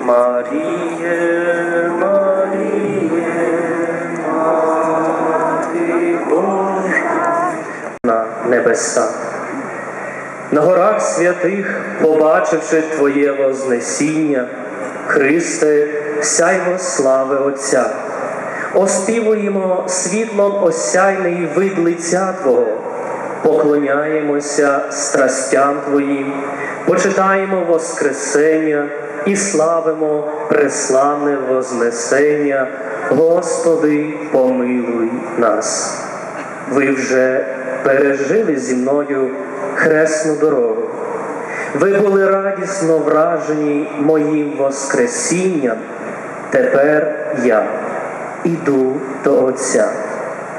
Маріє, Маріє, Мати Божа на небеса. На горах святих, побачивши Твоє Вознесіння, Христе, сяйво слави Отця, оспівуємо світлом осяйний вид лиця Твого, поклоняємося страстям Твоїм, почитаємо Воскресення і славимо преславне Вознесення. Господи, помилуй нас. Ви вже пережили зі мною хресну дорогу. Ви були радісно вражені моїм Воскресінням. Тепер я іду до Отця.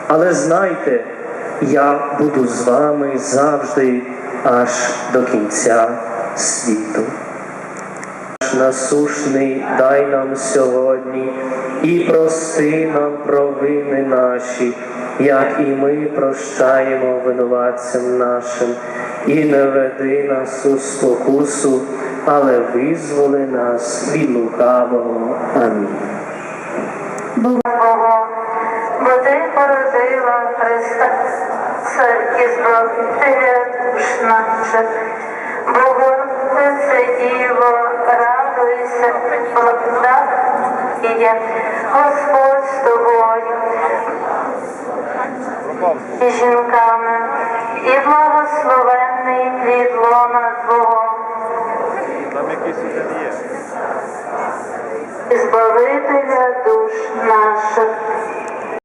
Але знайте, я буду з вами завжди аж до кінця світу. Насушний дай нам сьогодні і прости нам провини наші, як і ми прощаємо винуватцям нашим, і не веди нас у спокусу, але визволи нас від лукавого. Амінь. Цар і Збавителя душ наших. Богородице Діво, радуйся, благодатна, Господь з тобою, і жінками, і благословенний плід лона Твого. Збавителя душ наших.